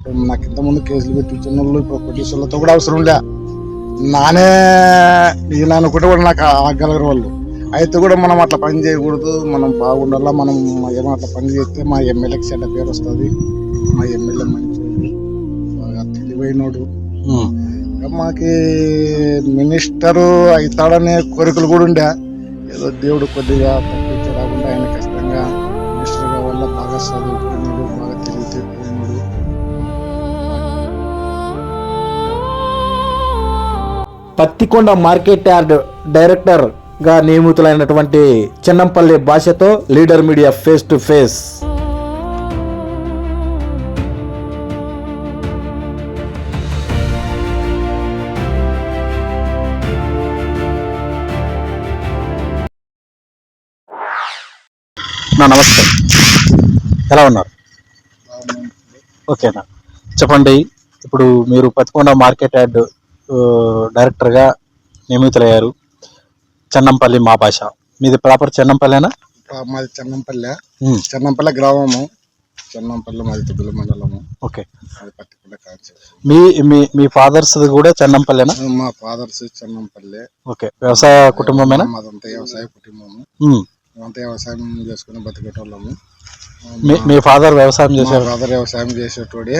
నాకు ఇంత ముందు కేసులు పెట్టించిన వాళ్ళు ఇప్పుడు పోలీసులతో కూడా అవసరం లే. నానే ఈయన అనుకుంటే కూడా నాకు ఆగలగరు వాళ్ళు. అయితే కూడా మనం అట్లా పని చేయకూడదు. మనం బాగుండాలా మనం ఏమో అట్లా పని చేస్తే మా ఎమ్మెల్యేకి చెడ్డ పేరు వస్తుంది. మా ఎమ్మెల్యే మంచి బాగా తెలివైనోడు. మాకి మినిస్టరు అవుతాడనే కోరికలు కూడా ఉండే. ఏదో దేవుడు కొద్దిగా తప్పించకుండా ఆయన కష్టంగా మినిస్టర్ వల్ల బాగా చదువుకున్నాడు పత్తికొండ మార్కెట్ యార్డ్ డైరెక్టర్గా నియమితులైనటువంటి చెన్నంపల్లి భాషతో leader media face to face. నా నమస్తే. ఎలా ఉన్నారు? ఓకేనా చెప్పండి. ఇప్పుడు మీరు పత్తికొండ మార్కెట్ యార్డ్ డైరెక్టర్గా నియమితులయ్యారు. చెన్నంపల్లి మా భాష. మీది ప్రాపర్ చెన్నంపల్లినా? మాది చెన్నంపల్లె. చెన్నంపల్లె గ్రామము. చెన్నంపల్లె మాది తిబ్బుల మండలము. ఓకే. అది కాన్సెప్ట్ మీ మీ మీ ఫాదర్స్ కూడా చెన్నంపల్లినా? మా ఫాదర్స్ చెన్నంపల్లె. ఓకే. వ్యవసాయ కుటుంబమేనా? మాదంతా వ్యవసాయ కుటుంబము. మేమంతా వ్యవసాయం చేసుకుని బతికేటోళ్ళము. మీ మీ ఫాదర్ వ్యవసాయం చేశారు? ఫాదర్ వ్యవసాయం చేసేటోడే.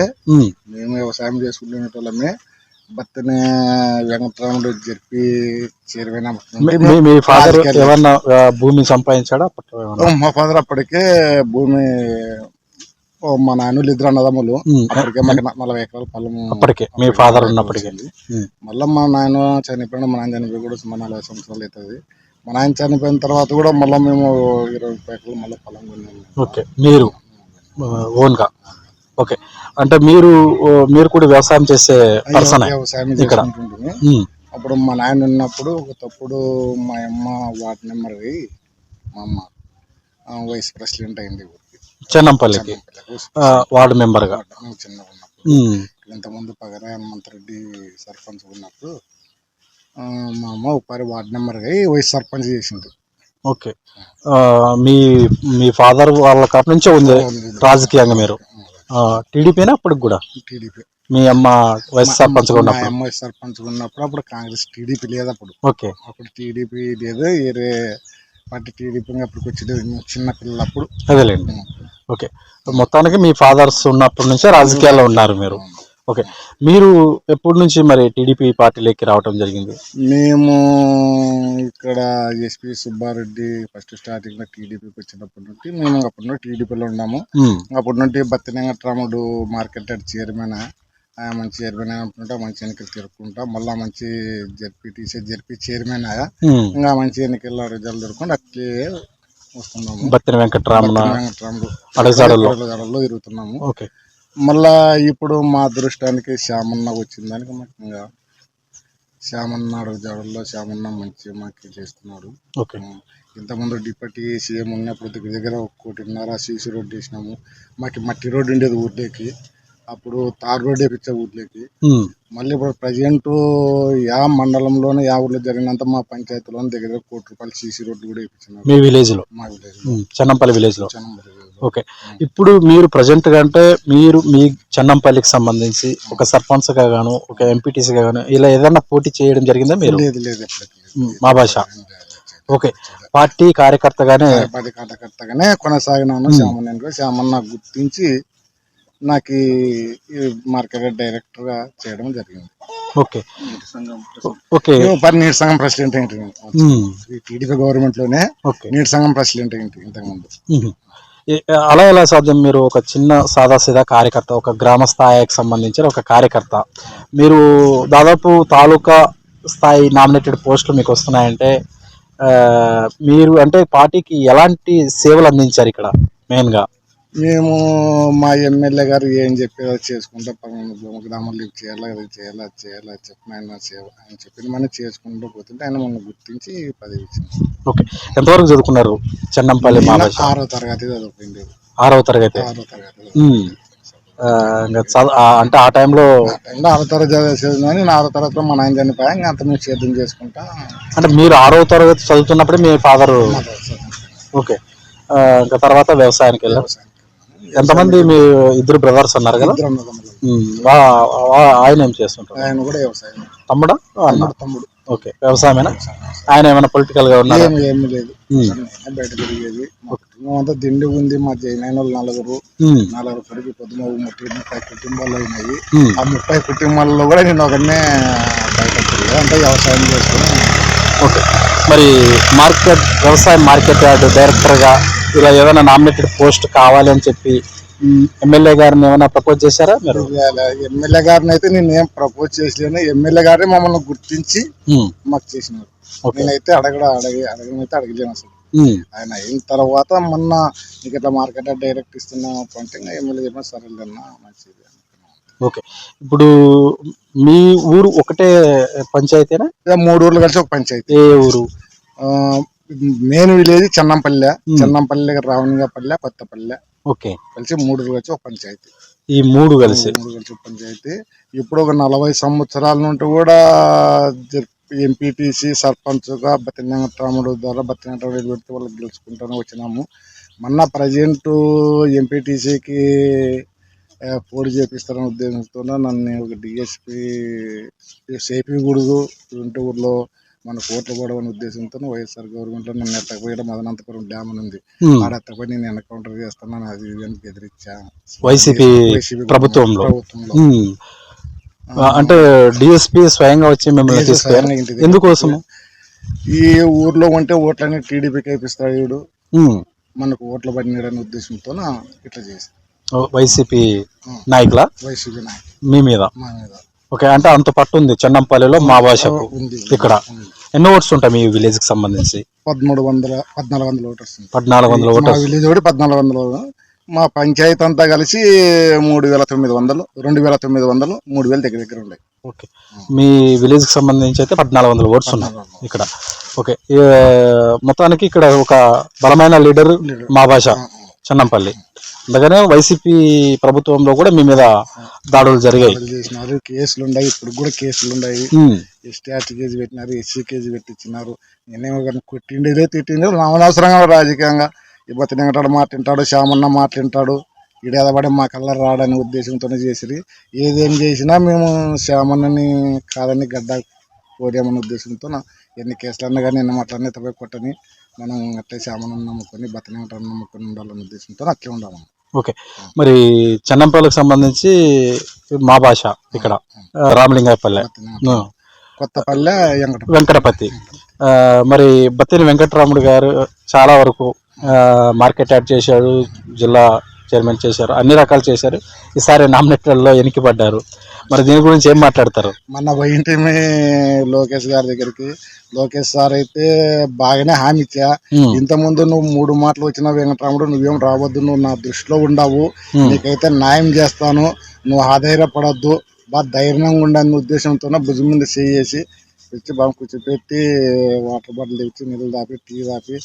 మేము. వ్యవసాయం చేసుకునేటోళ్ళమే బత్తనే వెంకటరాముడు జరిపి చైర్మన్ మీ- ఫాదర్ ఏమన్నా భూమి సంపాదించాడా? మా ఫాదర్ అప్పటికే భూమి మా నాయనలు ఇద్దరు అన్నదమ్ములు. అప్పటికే న- నలభై ఎకరాల పొలము అప్పటికే మీ ఫాదర్ ఉన్నప్పటికే. మళ్ళీ మా నాయన చనిపోయిన మా నాయన చనిపోయి కూడా సుమారు నలభై సంవత్సరాలు అవుతుంది. మా నాయన చనిపోయిన తర్వాత కూడా మళ్ళీ మేము ఇరవై ఎకరాలు మళ్ళీ పొలం కొన్నాము. ఓకే మీరు ఓన్గా? ఓకే. అంటే మీరు మీరు కూడా వ్యవసాయం చేసే పర్సన్ వ్యవసాయం ఇక్కడ. అప్పుడు మా నాయన ఉన్నప్పుడు ఒక తప్పుడు మా అమ్మ వార్డు నెంబర్ మా అమ్మ వైస్ ప్రెసిడెంట్ అయింది చెన్నంపల్లికి వార్డు మెంబర్గా. మేము చిన్నగా ఉన్నప్పుడు. ఇంతకుముందు పగర హనుమంతరెడ్డి సర్పంచ్ ఉన్నప్పుడు మా అమ్మ ఉపారి వార్డు నెంబర్ అయి వైస్ సర్పంచ్ చేసింది. ఓకే. మీ మీ ఫాదర్ వాళ్ళ కాపు నుంచే ఉంది. రాజకీయంగా మీరు. టీడీపీనా అప్పటికి కూడా? టీడీపీ. మీ అమ్మ వైస్ సర్పంచ్గా మా ఉన్నప్పుడు? సర్పంచ్ ఉన్నప్పుడు అప్పుడు కాంగ్రెస్ టీడీపీ లేదు అప్పుడు ఓకే. అప్పుడు టీడీపీ లేదు వేరే పార్టీ టీడీపీ అప్పటికి వచ్చేది చిన్న పిల్లలు అప్పుడు అదేలేండి. ఓకే. మొత్తానికి మీ ఫాదర్స్ ఉన్నప్పటి నుంచే రాజకీయాల్లో ఉన్నారు మీరు. ఓకే. మీరు ఎప్పటి నుంచి మరి టీడీపీ పార్టీలోకి రావటం జరిగింది? మేము ఇక్కడ ఎస్పి సుబ్బారెడ్డి ఫస్ట్ స్టార్టింగ్లో టీడీపీకి వచ్చినప్పటి నుండి మేము అప్పటి నుండి టీడీపీలో ఉన్నాము. అప్పటి నుండి బత్తినంగట్రాముడు మార్కెట్ చైర్మన్ మంచి చైర్మన్ అనుకుంటా మంచి ఎన్నికలు తిరుక్కుంటా మళ్ళా మంచి జడ్పీటీసీ జడ్పీ చైర్మన్. ఇంకా మంచి ఎన్నికల్లో రిజల్ట్ దొరుకుని అట్లే వస్తున్నాము. బత్తిన అడగజాడల్లో. అడగజాడల్లో తిరుగుతున్నాము. ఓకే. మళ్ళా ఇప్పుడు మా అదృష్టానికి శ్యామన్న వచ్చిందానికి మాకు ఇంకా శ్యామన్న అడుగుజాడల్లో శ్యామన్న మంచి మాకు చేస్తున్నాడు ఓకే. ఇంతకుముందు డిప్యూటీ సీఎం ఉన్నప్పుడు దగ్గర దగ్గర ఒక కోటిన్నర సీసీ రోడ్డు వేసినాము. మాకు మట్టి రోడ్డు ఉండేది ఊర్లోకి. అప్పుడు తార్ రోడ్ వేపించే ఊర్లోకి. మళ్ళీ ఇప్పుడు ప్రజెంట్ యా మండలంలోనే యా ఊర్లో జరిగినంత మా పంచాయతీలోనే దగ్గర దగ్గర కోటి రూపాయలు సీసీ రోడ్డు కూడా వేయించినారు మీ విలేజ్లో మా విలేజ్ చెన్నంపల్లి విలేజ్లో చెన్నంపల్లి ఓకే. ఇప్పుడు మీరు ప్రజెంట్గా అంటే మీరు మీ చెన్నంపల్లికి సంబంధించి ఒక సర్పంచ్గా గాను ఒక ఎంపీటీసీ గా గాను ఇలా ఏదైనా పోటీ చేయడం జరిగిందా మీరు? లేదు లేదు. ఉమ్, మా భాష. ఓకే. పార్టీ కార్యకర్తగానే పది కట్టకట్టగానే కొనసాగినాను. శ్యామన్న శ్యామన్న గుర్తించి నాకు ఈ మార్కెట్ డైరెక్టర్గా చేయడం జరిగింది. ఓకే. ఓకే. నీటి సంఘం ప్రెసిడెంట్ ఏంటి? టీడీపీ గవర్నమెంట్లోనే ఓకే. నీటి సంఘం ప్రెసిడెంట్ ఏంటి ఇంతకుముందు? అలా ఎలా సాధ్యం? మీరు ఒక చిన్న సాదాసీదా కార్యకర్త ఒక గ్రామ స్థాయికి సంబంధించిన ఒక కార్యకర్త. మీరు దాదాపు తాలూకా స్థాయి నామినేటెడ్ పోస్టులు మీకు వస్తున్నాయంటే మీరు అంటే పార్టీకి ఎలాంటి సేవలు అందించారు ఇక్కడ మెయిన్గా? మేము మా ఎమ్మెల్యే గారు ఏం చెప్పి అది చేసుకుంటా పలానా భూమి గ్రామాలు ఇది చేయాలా ఇది చేయాలా అది చేయాలా అది చెప్పిన ఆయన సేవ ఆయన చెప్పిన మనం చేసుకుంటూ పోతుంటే ఆయన మన గుర్తించి పదవి ఇచ్చింది. ఓకే. ఎంతవరకు చదువుకున్నారు? చెన్నంపల్లి మా భాష ఆరో తరగతి చదువుకుంది ఆరవ తరగతి. ఆరో తరగతి ఉమ్. ఆ, ఇంకా చద- ఆ, అంటే ఆ టైంలో ఆరో తరగతి చదివేసేది కానీ నా ఆరో తరగతిలో మా నాయన చనిపోయా ఇంకా అంత మేము సేద్యం చేసుకుంటా అంటే మీరు ఆరవ తరగతి చదువుతున్నప్పుడే మీ ఫాదర్ ఓకే. ఆ, ఇంకా తర్వాత వ్యవసాయానికి వెళ్ళారు? వ్యవసాయం ఎంతమంది మీ ఇద్దరు బ్రదర్స్ అన్నారు కదా? ఇద్దరు అన్నదమ్ములు. ఉమ్, వా- వా- ఆయన ఏం చేస్తుంటారు? ఆయన కూడా వ్యవసాయం. తమ్ముడా? అన్న. తమ్ముడు. తమ్ముడు ఓకే వ్యవసాయమేనా? ఆయన ఏమైనా పొలిటికల్గా ఉన్నారా? ఏమి ఏమి లేదు. బయట తిరిగేది. మా కుటుంబం అంతా దిండి ఉంది మా వాళ్ళు నలుగురు. నలుగురు కొడుకు పొద్దున ముప్పై ముప్పై కుటుంబాలు అయినాయి. ఆ ముప్పై కుటుంబాల్లో కూడా నేను ఒకనే బయట తిరిగి అంతా వ్యవసాయం చేసుకుని ఓకే. మరి మార్కెట్ వ్యవసాయ మార్కెట్ యార్డ్ డైరెక్టర్గా ఇలా ఏదైనా నామినేటెడ్ పోస్ట్ కావాలి అని చెప్పి ఎమ్మెల్యే గారిని ఏమైనా ప్రపోజ్ చేశారా మీరు? ఎమ్మెల్యే గారిని అయితే నేను ఏం ప్రపోజ్ చేసలేను ఎమ్మెల్యే గారే మమ్మల్ని గుర్తించి మాకు చేసినారు. నేనైతే అడగడ అడగి అడగనైతే అడగలేను అసలు. ఆయన అయిన తర్వాత మొన్న నీకు ఇట్లా మార్కెట్ డైరెక్ట్ ఇస్తున్నాం అంటే ఎమ్మెల్యే చెప్పిన సరేలేనా మంచిది. ఓకే. ఇప్పుడు మీ ఊరు ఒకటే పంచాయతీనా? మూడు ఊర్లు కలిసి ఒక పంచాయతీ. ఏ ఊరు? Main village Chennampalle. Chennampalle Ravanigapalle Kothapalle. Okay. కలిసి మూడు కలిసి ఒక పంచాయతీ. ఈ మూడు కలిసి. మూడు కలిసి ఒక పంచాయతీ. ఇప్పుడు ఒక నలభై సంవత్సరాల నుండి కూడా ఎంపీటీసీ సర్పంచ్గా బతిన వెంకటరాముడు ద్వారా బతిన వెంకటరాముడు పెడితే వాళ్ళకి గెలుచుకుంటానే వచ్చినాము. మొన్న ప్రజెంట్ ఎంపీటీసీకి పోటీ చేపిస్తారనే ఉద్దేశంతో నన్ను ఒక డిఎస్పి సేపీ గుడుగు ఊర్లో మన కోట్ల పడవని ఉద్దేశంతో వైఎస్ఆర్ గవర్నమెంట్లో నన్ను ఎత్తకపోయడం మదనంతపురం డ్యామ్ అని ఉంది. ఆడ ఎత్తకపోయి నేను ఎన్కౌంటర్ చేస్తున్నాను అది ఇది అని బెదిరించా వైసీపీ ప్రభుత్వంలో. అంటే డిఎస్పి స్వయంగా వచ్చి మిమ్మల్ని ఎందుకోసము? ఈ ఊర్లో ఉంటే టీడీపీకి వేపిస్తాడు వీడు ఉమ్, మనకు ఓట్లు పడినాడనే ఉద్దేశంతో ఇట్లా చేసి వైసీపీ నాయకుల? వైసీపీ నాయకు మీ మీద? మా మీద. ఓకే అంటే అంత పట్టు ఉంది చెన్నంపల్లిలో మా భాషకు ఉంది ఇక్కడ. ఎన్నో ఓట్స్ ఉంటాయి మీ విలేజ్కి సంబంధించి? పదమూడు వందల పద్నాలుగు వందల ఓటర్స్ ఉంది. పద్నాలుగు వందల మా ఓటర్స్ విలేజ్ కూడా పద్నాలుగు వందలు మా పంచాయతీ అంతా కలిసి మూడు వేల తొమ్మిది వందలు రెండు వేల తొమ్మిది వందలు మూడు వేల దగ్గర దగ్గర ఉన్నాయి. ఓకే. మీ విలేజ్కి సంబంధించి అయితే పద్నాలుగు వందల ఓట్స్ ఉన్నాయి ఇక్కడ. ఓకే ఏ, మొత్తానికి ఇక్కడ ఒక బలమైన లీడర్ మా భాష. చెన్నంపల్లి. అందుకనే వైసీపీ ప్రభుత్వంలో కూడా మీ మీద దాడులు జరిగాయి. చేసినారు. కేసులు ఉన్నాయి. ఇప్పుడు కూడా కేసులు ఉన్నాయి. ఎస్టీ ఆర్టీ కేజీ పెట్టినారు ఎస్సీ కేజీ పెట్టించినారు నేనేమో కానీ కొట్టిండేదే తిట్టిండే అనవసరంగా రాజకీయంగా. ఇబ్బంది తింటాడు మాట్లాంటాడు శ్యామన్న మాట్లాంటాడు ఇడేదపడి మా కళ్ళ రాడనే ఉద్దేశంతోనే చేసిరి ఏదేం చేసినా మేము శ్యామన్నని కాదని గడ్డ కోరామనే ఉద్దేశంతో ఎన్ని కేసులు అన్నా కానీ ఎన్ని మాటలన్నీ తప్ప కొట్టని మనం అట్లే శ్యామన్న నమ్ముకొని బతనే ఉంటాను నమ్ముకొని ఉండాలనే ఉద్దేశంతో అట్లే ఉండాలి ఓకే. మరి చెన్నంపల్లికి సంబంధించి మా భాష ఇక్కడ రామలింగాయపల్లె. కొత్తపల్లె వెంకట వెంకటపతి. మరి బత్తిని వెంకటరాముడు గారు చాలా వరకు మార్కెట్ యాడ్ చేశాడు జిల్లా చైర్మన్ చేశారు అన్ని రకాలు చేశారు. ఈసారి నామినేటెడ్లో ఎనికిపడ్డారు మరి దీని గురించి ఏం మాట్లాడతారు? మొన్న పోయింటిమి లోకేష్ గారి దగ్గరికి. లోకేష్ సార్ అయితే బాగానే హామీ ఇచ్చా. ఉమ్, ఇంత ముందు నువ్వు మూడు మాటలు వచ్చిన వెంకటరాముడు నువ్వేం రావద్దు నువ్వు నా దృష్టిలో ఉండవు. నీకైతే న్యాయం చేస్తాను. నువ్వు ఆధైర్యపడద్దు. బాగా ధైర్యంగా ఉండని ఉద్దేశంతో భుజం మీద చేసి వచ్చి బాగా కూర్చోపెట్టి వాటర్ బాటిల్ తెచ్చి నీళ్ళు దాపి టీ దాపి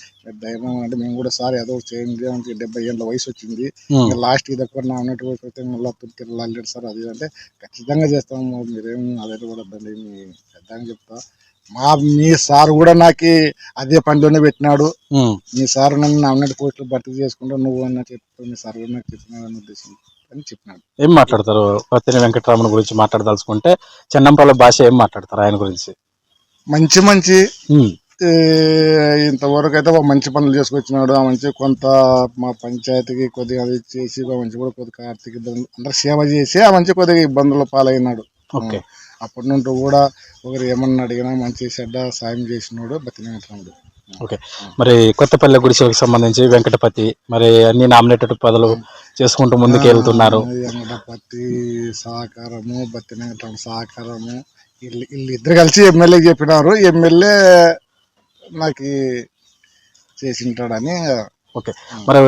ధైర్యం అంటే మేము కూడా సార్ ఏదో చేయండి అంటే డెబ్బై ఏళ్ళ వయసు వచ్చింది. లాస్ట్ ఇది ఎక్కువ నా అన్నట్టు పోతే మళ్ళీ వెళ్ళాలి సార్ అది అంటే ఖచ్చితంగా చేస్తాము మీరేం అదే కూడా మీ పెద్దగా చెప్తా. మా మీ సార్ కూడా నాకు అదే పనిలోనే పెట్టినాడు. మీ సార్ నన్ను అన్నట్టు పోస్టులు భర్తీ చేసుకుంటా నువ్వు అన్న చెప్పు మీ సార్ కూడా నాకు చెప్పినాడు ఉద్దేశం అని చెప్పినాడు. ఏం మాట్లాడతారు? బత్తిని వెంకటరాముని గురించి మాట్లాడదలుచుకుంటే చెన్నంపల్లి భాష ఏం మాట్లాడతారు ఆయన గురించి? మంచి మంచి ఇంతవరకు అయితే మంచి పనులు చేసుకొచ్చినాడు. ఆ మంచి కొంత మా పంచాయతీకి కొద్దిగా అది చేసి ఆ మంచి కూడా కొద్దిగా ఆర్థిక ఇబ్బందులు అందరు సేవ చేసి ఆ మంచి కొద్దిగా ఇబ్బందుల పాలైనాడు. ఓకే. అప్పటి నుండి కూడా ఒకరు ఏమన్నా అడిగినా మంచి చెడ్డ సాయం చేసినాడు వెంకటరాముడు ఓకే. మరి కొత్తపల్లి గుడిసెలకు సంబంధించి వెంకటపతి మరి అన్ని నామినేటెడ్ పదవులు చేసుకుంటూ ముందుకు వెళ్తున్నారు ఎంగడపతి సహకారము బతిని వెంకటరాముడు సహకారము వీళ్ళు వీళ్ళు ఇద్దరు కలిసి ఎమ్మెల్యే చెప్పినారు. ఎమ్మెల్యే నాకు చేసింటాడని ఓకే. మరి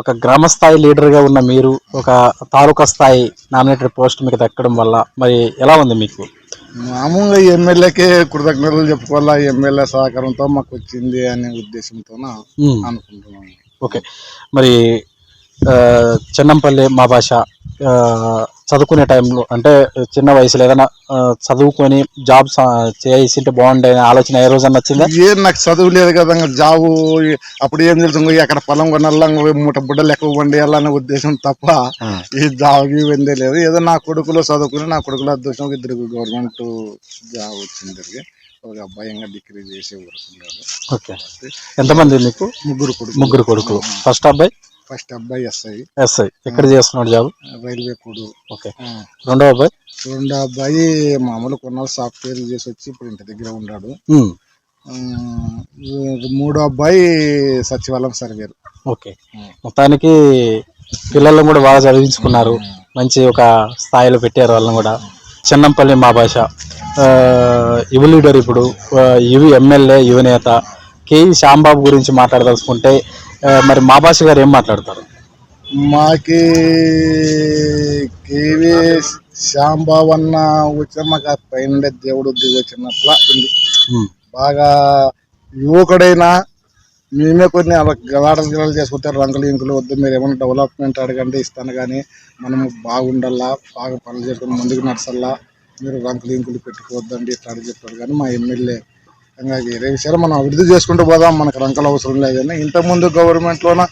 ఒక గ్రామ స్థాయి లీడర్గా ఉన్న మీరు ఒక తాలూకా స్థాయి నామినేటెడ్ పోస్ట్ మీకు దక్కడం వల్ల మరి ఎలా ఉంది మీకు? మామూలుగా ఎమ్మెల్యేకే కృతజ్ఞతలు చెప్పుకోవాలా ఎమ్మెల్యే సహకారంతో మాకు వచ్చింది అనే ఉద్దేశంతో అనుకుంటున్నాను. ఓకే. మరి చెన్నంపల్లి మా భాష చదువుకునే టైంలో అంటే చిన్న వయసులో ఏదైనా చదువుకొని జాబ్ చేసింటే బాగుండే ఆలోచన ఏ రోజన్నా వచ్చిందా? ఏం నాకు చదువు లేదు కదా జాబు అప్పుడు ఏం తెలుసు ఎక్కడ పొలం కొనాలా ఇంకో మూట బుడ్డలు ఎక్కువ వండేయాలనే ఉద్దేశం తప్ప ఈ జాబ్ ఇవన్నీ లేదు. ఏదో నా కొడుకులో చదువుకుని నా కొడుకులో అదృష్టం ఇద్దరు గవర్నమెంట్ జాబ్ వచ్చింది ఒక అబ్బాయి ఇంకా డిగ్రీ చేసే వరకు ఓకే. ఎంతమంది మీకు? ముగ్గురు కొడుకు ముగ్గురు కొడుకులు. ఫస్ట్ అబ్బాయి? ఫస్ట్ అబ్బాయి ఎస్ఐ ఎస్ఐ ఎక్కడ చేస్తున్నాడు జాబ్? రైల్వే కొడు. ఓకే. రెండో అబ్బాయి? రెండో అబ్బాయి మామూలు కొన్నాళ్ళు సాఫ్ట్వేర్ చేసి వచ్చి ఇప్పుడు ఇంటి దగ్గర ఉన్నాడు. మూడో అబ్బాయి సచివాలయం సర్వేరు. ఓకే. మొత్తానికి పిల్లలను కూడా బాగా చదివించుకున్నారు. మంచి ఒక స్థాయిలో పెట్టారు వాళ్ళని కూడా. చెన్నంపల్లి మా భాష యువ లీడర్ ఇప్పుడు. యువ ఎమ్మెల్యే యువ నేత. కేఈ శ్యాంబాబు గురించి మాట్లాడదలుచుకుంటే మరి మా భాష గారు ఏం మాట్లాడతారు? మాకి కేవీ శ్యాంబాబు అన్న వచ్చిన మాకు ఆ పైన దేవుడు వచ్చినట్ల ఉంది బాగా యువకుడైనా మేమే కొన్ని గలాటలు గిలాలు చేసుకుంటే రంగులు ఇంకులు వద్దు మీరు ఏమైనా డెవలప్మెంట్ అడగండి ఇస్తాను కానీ మనము బాగుండాలా బాగా పనులు చేసుకుని ముందుకు నడసల్లా మీరు రంకులు ఇంకులు పెట్టుకోవద్దండి ఇట్లా చెప్పారు కానీ మా ఎమ్మెల్యే ఇంకా మనం అభివృద్ధి చేసుకుంటూ పోదాం మనకు రంకలు అవసరం లేదని ఇంతకుముందు గవర్నమెంట్లోన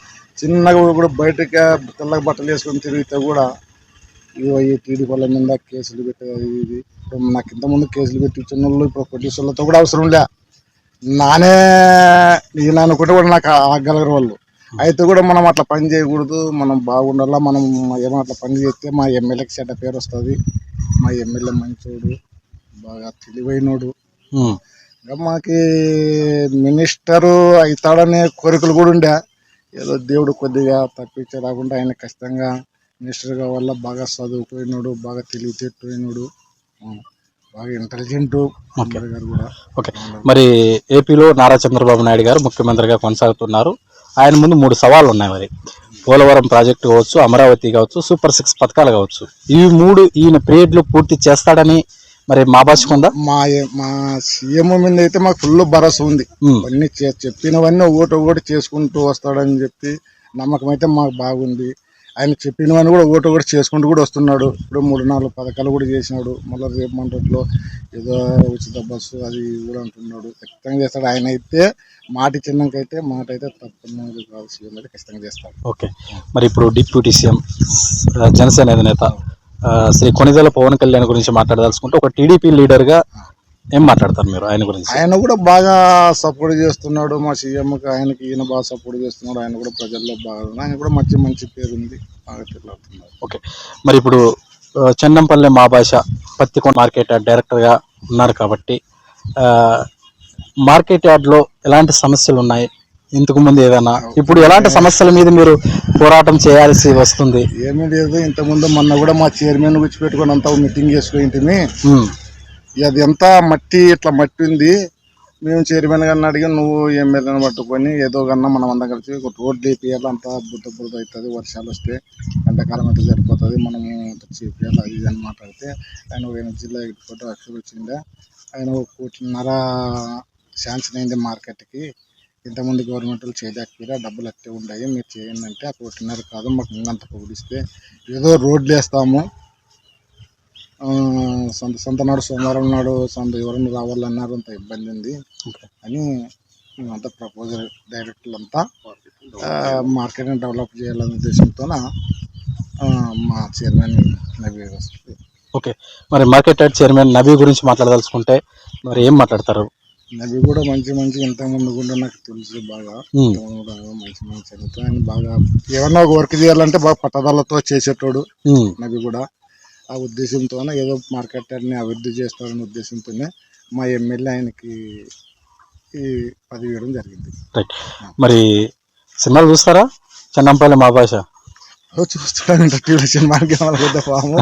చిన్నగా కూడా బయటకి తెల్లగా బట్టలు వేసుకొని తిరిగితే కూడా ఇగో ఈ టీడీ వాళ్ళ మీద కేసులు పెట్టేది ఇది. నాకు ఇంతకుముందు కేసులు పెట్టి చిన్న వాళ్ళు ఇప్పుడు పోలీసులతో కూడా అవసరం లే. నానే ఈయన అనుకుంటే కూడా నాకు ఆగలగరు వాళ్ళు. అయితే కూడా మనం అట్లా పని చేయకూడదు. మనం బాగుండాలా మనం ఏమో అట్లా పని చేస్తే మా ఎమ్మెల్యేకి చెడ్డ పేరు వస్తుంది. మా ఎమ్మెల్యే మంచోడు బాగా తెలివైనోడు. మాకి మినిస్టరు అవుతాడనే కోరికలు కూడా ఉండే. ఏదో దేవుడు కొద్దిగా తప్పించే రాకుండా ఆయన ఖచ్చితంగా మినిస్టర్ కావాలా బాగా చదువుకున్నాడు బాగా తెలివితేటైనడు బాగా ఇంటెలిజెంట్ గారు కూడా. ఓకే. మరి ఏపీలో నారా చంద్రబాబు నాయుడు గారు ముఖ్యమంత్రిగా కొనసాగుతున్నారు. ఆయన ముందు మూడు సవాళ్ళు ఉన్నాయి మరి. పోలవరం ప్రాజెక్టు కావచ్చు అమరావతి కావచ్చు సూపర్ సిక్స్ పథకాలు కావచ్చు. ఈ మూడు ఈయన పీరియడ్లో పూర్తి చేస్తాడని మరి మా ఉందా? మా మా సీఎం మీద అయితే మాకు ఫుల్ భరోసా ఉంది. అన్ని చెప్పినవన్నీ ఒకటి ఒకటి చేసుకుంటూ వస్తాడని చెప్పి నమ్మకం అయితే మాకు బాగుంది. ఆయన చెప్పినవన్నీ కూడా ఒకటి ఒకటి చేసుకుంటూ కూడా వస్తున్నాడు. ఇప్పుడు మూడు నాలుగు పథకాలు కూడా చేసినాడు. మళ్ళీ రేపు మంటలో ఏదో ఉచిత బస్సు అది కూడా అంటున్నాడు. ఖచ్చితంగా చేస్తాడు. ఆయన అయితే మాట ఇచ్చినాకైతే మాట అయితే తప్పనిది కాదు. సీఎం అయితే ఖచ్చితంగా చేస్తాడు. ఓకే. మరి ఇప్పుడు డిప్యూటీ సీఎం జనసేన అధినేత ఆ, శ్రీ కొనిదెల పవన్ కళ్యాణ్ గురించి మాట్లాడదలుచుకుంటే ఒక టీడీపీ లీడర్గా ఏం మాట్లాడతారు మీరు ఆయన గురించి? ఆయన కూడా బాగా సపోర్ట్ చేస్తున్నాడు మా సీఎంకి ఆయనకి ఈయన బాగా సపోర్ట్ చేస్తున్నాడు ఆయన కూడా ప్రజల్లో బాగా ఆయన కూడా మంచి మంచి పేరు ఉంది బాగా తిరుగుతున్నారు ఓకే. మరి ఇప్పుడు చెన్నంపల్లి మా భాష పత్తికొండ మార్కెట్ యార్డ్ డైరెక్టర్గా ఉన్నారు కాబట్టి మార్కెట్ యార్డ్లో ఎలాంటి సమస్యలు ఉన్నాయి? ఇంతకు ముందు ఏదైనా? ఇప్పుడు ఎలాంటి సమస్యల మీద మీరు పోరాటం చేయాల్సి వస్తుంది? ఏమీ లేదు. ఇంతకుముందు మొన్న కూడా మా చైర్మన్ కూర్చోపెట్టుకొని అంతా మీటింగ్ చేసుకుంటుంది అది ఎంత మట్టి ఇట్లా మట్టి ఉంది. మేము చైర్మన్ గారిని అడిగి నువ్వు ఎమ్మెల్యేని పట్టుకొని ఏదో కన్నా మనం అందరం కలిసి ఒక రోడ్లు వేపియాలి అంతా బుద్ధ బుద్ధ అవుతుంది వర్షాలు వస్తే ఎండాకాలం అయితే సరిపోతుంది మనము చేపియాలి అది ఇది అని మాట్లాడితే ఆయన ఒక ఎనిమిది జిల్లా ఎగ్జిక్యూటివ్ అక్షర్ వచ్చిండే. ఆయన ఒక కోటిన్నర శాంక్షన్ అయింది మార్కెట్కి. ఇంతకుముందు గవర్నమెంట్లు చేయలేకపోయారా డబ్బులు అట్టే ఉన్నాయి మీరు చేయండి అంటే ఆ కోటిన్నర కాదు మాకు ఇంకంత పొగిడిస్తే ఏదో రోడ్లు వేస్తాము. ఆ, సంత సంత నాడు సోమవారం నాడు సంత ఎవరైనా రావాలన్నారు అంత ఇబ్బంది ఉంది. అని మేమంతా ప్రపోజల్ డైరెక్టర్లు అంతా మార్కెట్ని డెవలప్ చేయాలనే ఉద్దేశంతో మా చైర్మన్ నవీ వస్తుంది ఓకే. మరి మార్కెట్ చైర్మన్ నబీ గురించి మాట్లాడదలుచుకుంటే మరి ఏం మాట్లాడతారు? నవి కూడా మంచి మంచి ఇంతకుముందు కూడా నాకు తెలుసు బాగా. కూడా మంచి మంచి చదువుతూ ఆయన బాగా ఏమన్నా ఒక వర్క్ చేయాలంటే బాగా పట్టదాలతో చేసేటోడు నవి కూడా. ఆ ఉద్దేశంతోనే ఏదో మార్కెట్ని అభివృద్ధి చేస్తారనే ఉద్దేశంతోనే మా ఎమ్మెల్యే ఆయనకి ఈ పదవి ఇవ్వడం జరిగింది. రైట్ మరి సినిమాలు చూస్తారా? చెన్నంపల్లి మా భాష సినిమాకి ఏమైనా పెద్ద పాము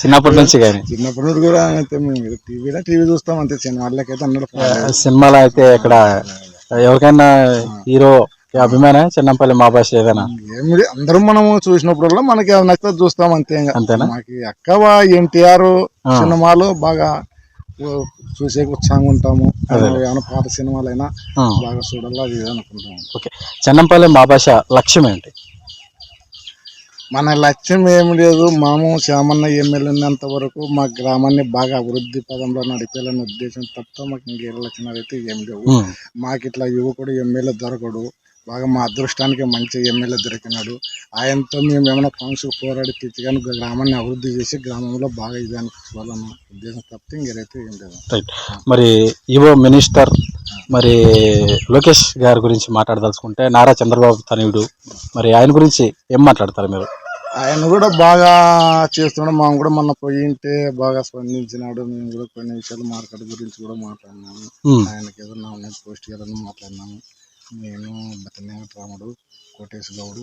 చిన్నప్పటి నుంచి కానీ. చిన్నప్పటి నుండి కూడా అంతే మేము టీవీలో టీవీ చూస్తాం అంతే సినిమాలకైతే అన్నాడు సినిమాలో అయితే ఇక్కడ ఎవరికైనా హీరో అభిమాన? చిన్నంపల్లి మా భాష ఏదైనా ఏమి. అందరం మనము చూసినప్పుడల్లా మనకి నచ్చితే చూస్తాం అంతే అంతేనా? మాకి అక్కవ ఎన్టీఆర్. సినిమాలు బాగా చూసే ఉత్సాహంగా ఉంటాము. ఏమైనా పాత సినిమాలైనా బాగా చూడాలా అది అనుకుంటాము. ఓకే. చెన్నంపల్లి మా భాష లక్ష్యం ఏంటి? మన లక్ష్యం ఏమి లేదు. మాము శ్యామన్న ఎమ్మెల్యే ఉన్నంత వరకు మా గ్రామాన్ని బాగా అభివృద్ధి పదంలో నడిపేయాలనే ఉద్దేశం తప్ప మాకు ఇంకేం లక్షణాలు అయితే ఏం లేవు. మాకు ఇట్లా యువకుడు ఎమ్మెల్యే దొరకడు. బాగా మా అదృష్టానికి మంచి ఎమ్మెల్యే దొరికినాడు. ఆయనతో మేము ఏమైనా కౌన్సిల్ పోరాడి తెచ్చుకొని గ్రామాన్ని అభివృద్ధి చేసి గ్రామంలో బాగా ఇది అనిపించాలన్న ఉద్దేశం తప్పితే ఇంకేదైతే ఏం లేదు. రైట్. మరి ఈవో మినిస్టర్ మరి లోకేష్ గారి గురించి మాట్లాడదలుచుకుంటే నారా చంద్రబాబు తనయుడు. మరి ఆయన గురించి ఏం మాట్లాడతారు మీరు? ఆయన కూడా బాగా చేస్తున్నాడు. మనం కూడా మొన్న పోయింటే బాగా స్పందించినాడు. మేము కూడా కొన్ని విషయాలు మార్కెట్ గురించి కూడా మాట్లాడినాము. ఆయనకి ఏదో నామినేట్ పోస్ట్ చేయాలని మాట్లాడినాము. నేను బతనే రాముడు కోటేశ్ గౌడు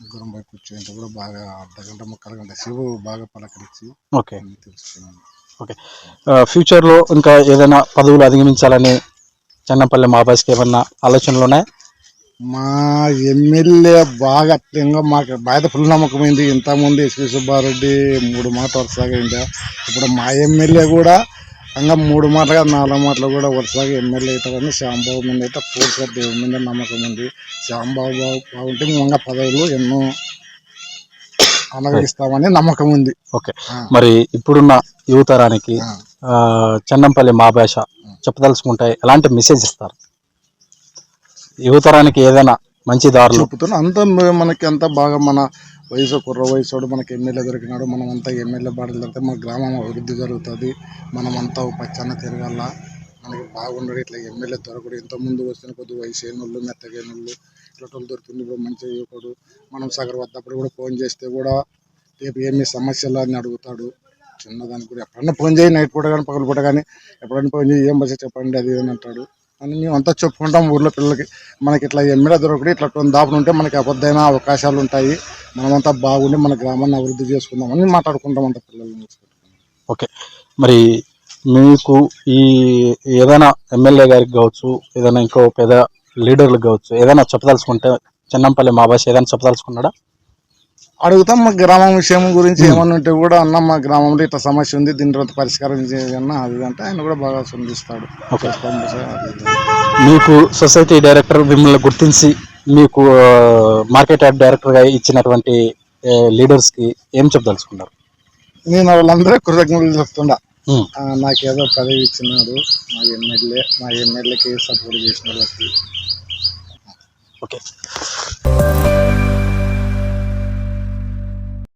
ముగ్గురం పోయి కూర్చుంటే కూడా బాగా అర్ధగంట ముక్కల గంట శివు బాగా పలకరించి ఓకే. తెలుసుకున్నాను. ఓకే. ఫ్యూచర్లో ఇంకా ఏదైనా పదవులు అధిగమించాలని చెన్నపల్లి మాబాస్కి ఏమన్నా ఆలోచనలు ఉన్నాయి? మా ఎమ్మెల్యే బాగా అట్లంగా మాకు బాధ్యత ఫుల్ నమ్మకమైంది ఇంతకుముందు ఎస్పి సుబ్బారెడ్డి మూడు మాట వరుసగా అయిందా? ఇప్పుడు మా ఎమ్మెల్యే కూడా ఇంకా మూడు మాటలుగా నాలుగు మాటలు కూడా వరుసగా ఎమ్మెల్యే అవుతారని శ్యాంబాబు మీద అయితే పూర్తిగా దేవుడి మీద నమ్మకం ఉంది. శ్యాంబాబు బాబు బాగుంటే మేము ఇంకా పదవులు ఎన్నో అనుభవిస్తామని నమ్మకం ఉంది. ఓకే. మరి ఇప్పుడున్న యువతరానికి చెన్నంపల్లి మా భాష చెప్పదలుచుకుంటే ఎలాంటి మెసేజ్ ఇస్తారు? యువతరానికి ఏదైనా మంచి దారులు. చెప్తున్నా అంత మనకి అంత బాగా మన వయసు కుర్ర వయసుడు మనకి ఎమ్మెల్యే దొరికినాడు మనం అంతా ఎమ్మెల్యే బాటలు దొరికితే మన గ్రామం అభివృద్ధి జరుగుతుంది మనం అంతా పచ్చన్న తిరగల మనకి బాగుండడు ఇట్లా ఎమ్మెల్యే దొరకడు ఎంతో ముందు వచ్చిన కొద్ది వయసు ఏనుళ్ళు మెత్తగేనుళ్ళు ఇట్లా దొరుకుతుంది ఇప్పుడు మంచిగా యువకుడు మనం సగర్ వద్దప్పుడు కూడా ఫోన్ చేస్తే కూడా రేపు ఏమి సమస్యలు అని అడుగుతాడు. చిన్నదానికి కూడా ఎప్పుడన్నా ఫోన్ చేయి నైట్ పూట కానీ పగల పూట కానీ ఎప్పుడన్నా ఫోన్ చేయి ఏం బస్సు చెప్పండి అది ఇది అని అంటాడు. అని మేము అంతా చెప్పుకుంటాం ఊర్లో పిల్లలకి. మనకి ఇట్లా ఎమ్మెల్యే దొరకడు ఇట్లా దాపులు ఉంటే మనకి అబద్ధమైన అవకాశాలు ఉంటాయి. మనమంతా బాగుండి మన గ్రామాన్ని అభివృద్ధి చేసుకుందామని మాట్లాడుకుంటాం అంత పిల్లల్ని ఓకే. మరి మీకు ఈ ఏదైనా ఎమ్మెల్యే గారికి కావచ్చు ఏదైనా ఇంకో పెద్ద లీడర్లకు కావచ్చు ఏదైనా చెప్పదలుచుకుంటే చెన్నంపల్లి మా భాష ఏదైనా చెప్పదలుచుకున్నాడా? అడుగుతాం మా గ్రామం విషయం గురించి ఏమన్నా ఉంటే కూడా అన్న మా గ్రామంలో ఇట్లా సమస్య ఉంది దీని తర్వాత పరిష్కారం చేయన్నా అది అంటే ఆయన కూడా బాగా స్పందిస్తాడు. మీకు సొసైటీ డైరెక్టర్ మిమ్మల్ని గుర్తించి మీకు మార్కెట్ యార్డ్ డైరెక్టర్గా ఇచ్చినటువంటి లీడర్స్కి ఏం చెప్పదలుచుకున్నారు? నేను వాళ్ళందరూ కృతజ్ఞతలు చెప్తుండా నాకేదో పదవి ఇచ్చినాడు మా ఎమ్మెల్యే మా ఎమ్మెల్యేకి సపోర్ట్ చేసిన వాళ్ళకి. ఓకే.